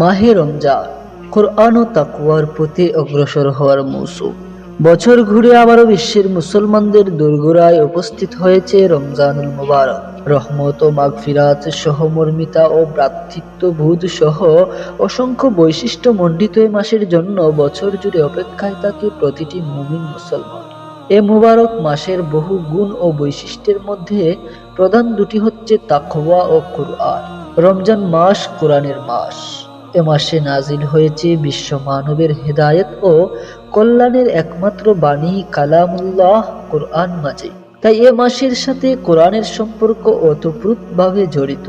মাহে রমজান। কোরআন ও তাকুয়ার প্রতি অগ্রসর হওয়ার মৌসুম। বছর ঘুরে আবারও বিশ্বের মুসলমানদের দুর্গরায় উপস্থিত হয়েছে রমজানুল মুবারক। রহমত ও মাগফিরাত সহমর্মিতা ও ভ্রাতৃত্ববোধ সহ অসংখ্য বৈশিষ্ট্য মণ্ডিত এই মাসের জন্য বছর জুড়ে অপেক্ষায় থাকে প্রতিটি মুমিন মুসলমান। এ মুবারক মাসের বহু গুণ ও বৈশিষ্ট্যের মধ্যে প্রধান দুটি হচ্ছে তাকওয়া ও কুরআন। রমজান মাস কোরআনের মাস। এ মাসে নাজিল হয়েছে বিশ্ব মানবের হেদায়েত ও কল্যাণের একমাত্র বাণী কালামুল্লাহ কোরআন মাঝে। তাই এ মাসের সাথে কোরআনের সম্পর্ক ওতপ্রোতভাবে জড়িত।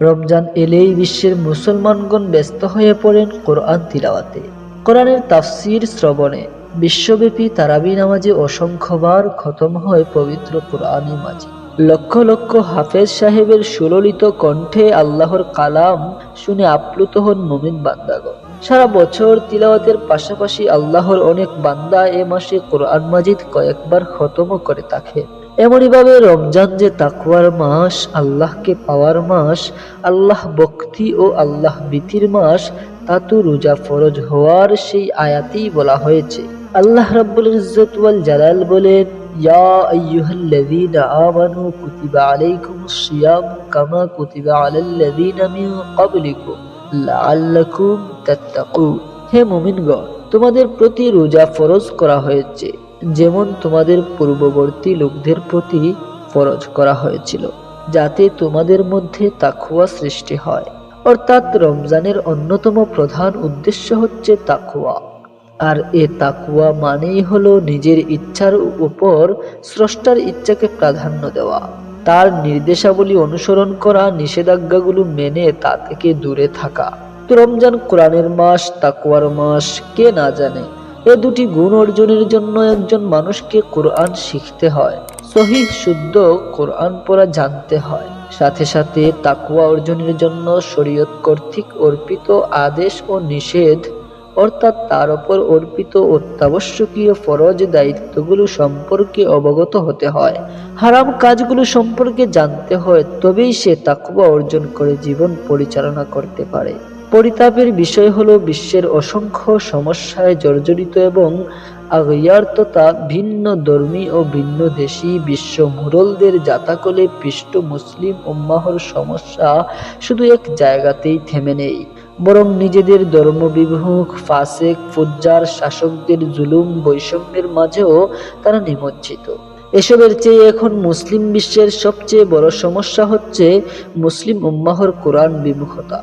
রমজান এলেই বিশ্বের মুসলমানগণ ব্যস্ত হয়ে পড়েন কোরআন তিলাওয়াতে। কোরআনের তাফসির শ্রবণে বিশ্বব্যাপী তারাবি নামাজে অসংখ্যবার খতম হয় পবিত্র কোরআনে মাঝে। লক্ষ লক্ষ হাফেজ সাহেবের সুললিত কণ্ঠে আল্লাহর কালাম শুনে আপ্লুত হন মুমিন বান্দাগণ। সারা বছর তিলাওয়াতের পাশাপাশি আল্লাহর অনেক বান্দা এ মাসে কোরআন মাজিদ কয়েকবার খতমও করে থাকে। এমনইভাবে রমজান যে তাকুয়ার মাস, আল্লাহকে পাওয়ার মাস, আল্লাহ ভক্তি ও আল্লাহ ভীতির মাস, তা তো রোজা ফরজ হওয়ার সেই আয়াতেই বলা হয়েছে। আল্লাহ রাব্বুল ইজ্জত ওয়াল জালাল বলেন কুতিবা আলাল্লাযীনা মিন ক্বাবলিকুম লাআল্লাকুম তাত্তাকুন হে মুমিনগণ, তোমাদের প্রতি রোজা ফরজ করা হয়েছে, যেমন তোমাদের পূর্ববর্তী লোকদের প্রতি ফরজ করা হয়েছিল, যাতে তোমাদের মধ্যে তাকুয়া সৃষ্টি হয়। অর্থাৎ রমজানের অন্যতম প্রধান উদ্দেশ্য হচ্ছে তাকুয়া আর এ তাকুয়া মানেই হলো নিজের ইচ্ছার উপর স্রষ্টার ইচ্ছাকে প্রাধান্য দেওয়া। তার নির্দেশাবলী অনুসরণ করা, নিষেধাজ্ঞাগুলো মেনে তা থেকে দূরে থাকা। তো রমজান কোরআনের মাস তাকুয়ার মাস, কে না জানে? এ দুটি গুণ অর্জনের জন্য একজন মানুষকে কোরআন শিখতে হয়। সহি, শুদ্ধ কোরআন পড়া জানতে হয়। সাথে সাথে তাকুয়া অর্জনের জন্য শরীয়ত কর্তৃক অর্পিত আদেশ ও নিষেধ অর্থাৎ তার উপর অর্পিত অত্যাবশ্যকীয় ফরজ দায়িত্বগুলো সম্পর্কে অবগত হতে হয়। হারাম কাজগুলো সম্পর্কে জানতে হয়, তবেই সে তাকুয়া অর্জন করে জীবন পরিচালনা করতে পারে। পরিতাপের বিষয় হলো বিশ্বের অসংখ্য সমস্যায় জর্জরিত এবং আগ্যার্ততা ভিন্ন ধর্মী ও ভিন্ন দেশি বিশ্ব মুরলদের জাতাকলে পৃষ্ঠ মুসলিম উম্মাহর সমস্যা শুধু এক জায়গাতেই থেমে নেই। বরং নিজেদের ধর্মবিমুখ, ফাসেক, ফুজ্জার শাসকদের জুলুম, বৈষম্যের মাঝেও তারা নিমজ্জিত। এসবের চেয়ে এখন মুসলিম বিশ্বের সবচেয়ে বড় সমস্যা হচ্ছে মুসলিম উম্মাহর কোরআন বিমুখতা।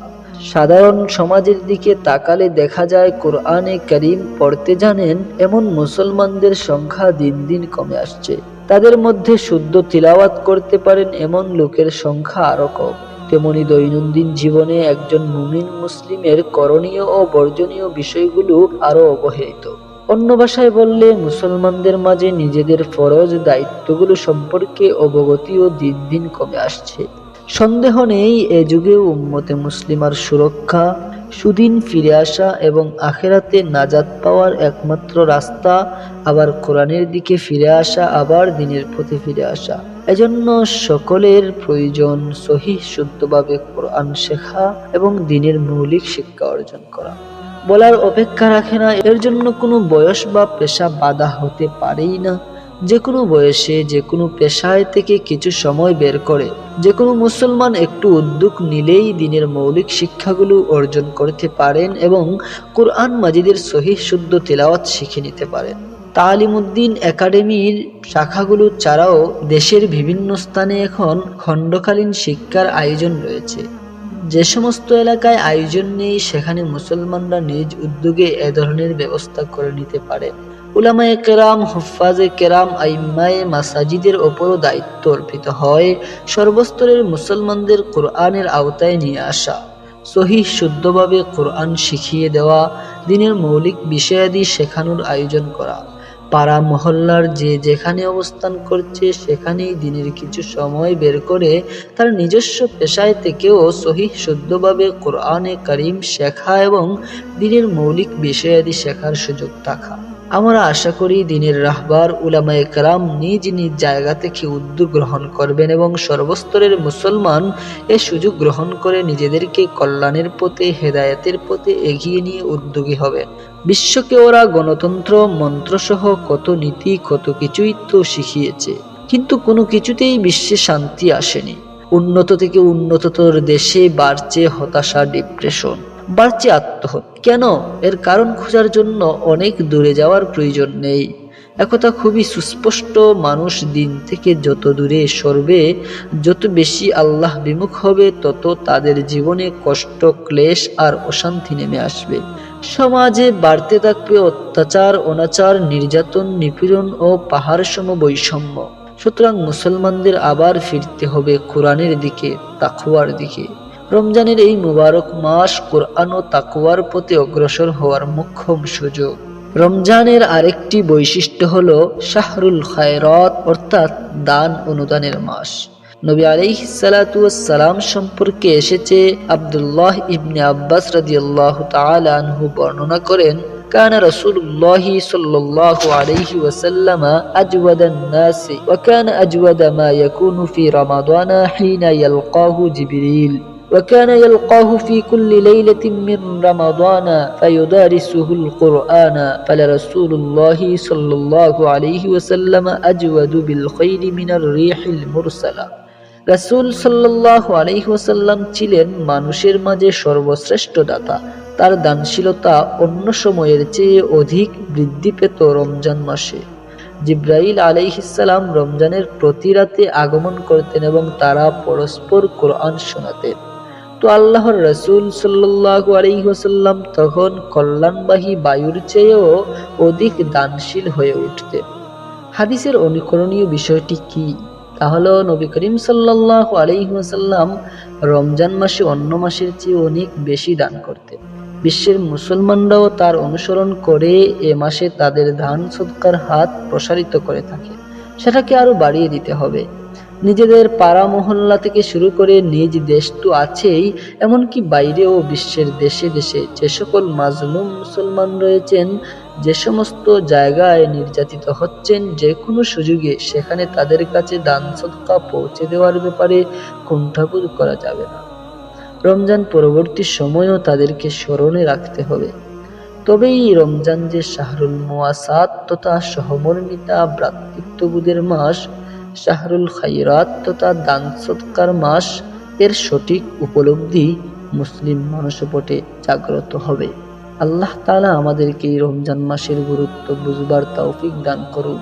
সাধারণ সমাজের দিকে তাকালে দেখা যায় কোরআনে করিম পড়তে জানেন, এমন মুসলমানদের সংখ্যা দিন দিন কমে আসছে। তাদের মধ্যে শুদ্ধ তিলাওয়াত করতে পারেন, এমন লোকের সংখ্যা আরও কম। তেমনি দৈনন্দিন জীবনে একজন মুমিন মুসলিমের করণীয় ও বর্জনীয় বিষয়গুলো আরও অবহেলিত। অন্য ভাষায় বললে, মুসলমানদের মাঝে নিজেদের ফরজ দায়িত্বগুলো সম্পর্কে অবগতিও দিন দিন কমে আসছে। সন্দেহ নেই, এ যুগে উম্মতে মুসলিমার সুরক্ষা, সুদিন ফিরে আসা এবং আখেরাতে নাজাত পাওয়ার একমাত্র রাস্তা, আবার কোরআনের দিকে ফিরে আসা, আবার দিনের পথে ফিরে আসা। এজন্য সকলের প্রয়োজন সহি শুদ্ধভাবে কোরআন শেখা এবং দিনের মৌলিক শিক্ষা অর্জন করা। বলার অপেক্ষা রাখে না, এর জন্য কোনো বয়স বা পেশা বাধা হতে পারেই না। যে কোনো বয়সে যে কোনো পেশায় থেকে কিছু সময় বের করে। যে কোনো মুসলমান একটু উদ্যোগ নিলেই দিনের মৌলিক শিক্ষাগুলো অর্জন করতে পারেন এবং কোরআন মাজিদের সহি শুদ্ধ তেলাওয়াত শিখে নিতে পারেন। তালিমুদ্দিন একাডেমির শাখাগুলো ছাড়াও দেশের বিভিন্ন স্থানে এখন খণ্ডকালীন শিক্ষার আয়োজন রয়েছে। যে সমস্ত এলাকায় আয়োজন নেই, সেখানে মুসলমানরা নিজ উদ্যোগে এ ধরনের ব্যবস্থা করে নিতে পারে। উলামায়ে কেরাম হুফাজে কেরাম, আইম্মায়ে মাসাজিদের ওপরও দায়িত্ব অর্পিত হয় সর্বস্তরের মুসলমানদের কোরআনের আওতায় নিয়ে আসা। সহি, শুদ্ধভাবে কোরআন শিখিয়ে দেওয়া, দিনের মৌলিক বিষয়াদি শেখানোর আয়োজন করা। পাড়া মহল্লার যে যেখানে অবস্থান করছে, সেখানেই দিনের কিছু সময় বের করে তার নিজস্ব পেশায় থেকেও সহি শুদ্ধভাবে কোরআনে করিম শেখা এবং দিনের মৌলিক বিষয়াদি শেখার সুযোগ থাকা আমরা আশা করি দিনের রাহবার উলামায়ে কালাম নিজ নিজ জায়গা থেকে উদ্যোগ গ্রহণ করবেন এবং সর্বস্তরের মুসলমান এ সুযোগ গ্রহণ করে নিজেদেরকে কল্যাণের পথে, হেদায়েতের পথে এগিয়ে নিয়ে উদ্যোগী হবে। বিশ্বকে ওরা গণতন্ত্র, মন্ত্রসহ কত নীতি, কত কিছুই তো শিখিয়েছে। কিন্তু কোনো কিছুতেই বিশ্বে শান্তি আসেনি। উন্নত থেকে উন্নততর দেশে বাড়ছে হতাশা ডিপ্রেশন বাড়ছে আত্মহত্যা কেন? এর কারণ খোঁজার জন্য অনেক দূরে যাওয়ার প্রয়োজন নেই। একথা খুবই সুস্পষ্ট, মানুষ দিন থেকে যত দূরে সরবে, যত বেশি আল্লাহ বিমুখ হবে, তত তাদের জীবনে কষ্ট, ক্লেশ আর অশান্তি নেমে আসবে। সমাজে বাড়তে থাকবে অত্যাচার, অনাচার, নির্যাতন, নিপীড়ন ও পাহাড় সম বৈষম্য। সুতরাং মুসলমানদের আবার ফিরতে হবে কোরআনের দিকে তাকুয়ার দিকে। রমজানের এই মুবারক মাস কোরআন ও তাকুয়ার পথে অগ্রসর হওয়ার মোক্ষম সুযোগ রমজানের আরেকটি বৈশিষ্ট্য হল শাহরুল খায়রত অর্থাৎ দান অনুদানের মাস নবী আলাইহ সালাম সম্পর্কে এসেছে আব্দুল্লাহ ইবনে আব্বাস রাদিয়াল্লাহু তাআলা আনহু বর্ণনা করেন كان رسول الله صلى الله عليه وسلم أجود الناس وكان أجود ما يكون في رمضان حين يلقاه جبريل وكان يلقاه في كل ليلة من رمضان فيدارسه القرآن فلرسول الله صلى الله عليه وسلم أجود بالخير من الريح المرسلة রাসূল সাল্লাল্লাহু আলাইহি ওয়াসাল্লাম ছিলেন মানুষের মাঝে সর্বশ্রেষ্ঠ দাতা তার দানশীলতা অন্য সময়ের চেয়ে অধিক বৃদ্ধি পেত রমজান মাসে জিব্রাইল আলাইহিসাল্লাম রমজানের প্রতি রাতে আগমন করতেন এবং তারা পরস্পর কোরআন শোনাতেন তো আল্লাহর রসুল সাল্লাল্লাহু আলাইহি ওয়াসাল্লাম তখন কল্যাণবাহী বায়ুর চেয়েও অধিক দানশীল হয়ে উঠতেন। হাদিসের অনুকরণীয় বিষয়টি কি? তাহলে নবী করিম সাল্লাল্লাহু আলাইহি ওয়াসাল্লাম রমজান মাসে অন্য মাসের চেয়ে অনেক বেশি দান করতেন। বিশ্বের মুসলমানরাও তার অনুসরণ করে এ মাসে তাদের দান সৎকার হাত প্রসারিত করে থাকে সেটাকে আরও বাড়িয়ে দিতে হবে। নিজেদের পাড়া মহল্লা থেকে শুরু করে নিজ দেশ তো আছেই, এমনকি বাইরেও বিশ্বের দেশে দেশে যে সকল মাজলুম মুসলমান রয়েছেন, যে সমস্ত জায়গায় নির্যাতিত হচ্ছেন, যে কোনো সুযোগে সেখানে তাদের কাছে দান সদকা পৌঁছে দেওয়ার ব্যাপারে কুণ্ঠাবোধ করা যাবে না। রমজান পরবর্তী সময়ও তাদেরকে স্মরণে রাখতে হবে। তবেই রমজান যে শাহরুল মোয়াসাত তথা সহমর্মিতা, ভ্রাতৃত্ববোধের মাস শাহরুল খাইরাত তথা দান সৎকার মাস এর সঠিক উপলব্ধি মুসলিম মানসপটে জাগ্রত হবে। আল্লাহ তালা আমাদেরকে রমজান মাসের গুরুত্ব বুঝবার তৌফিক দান করুন।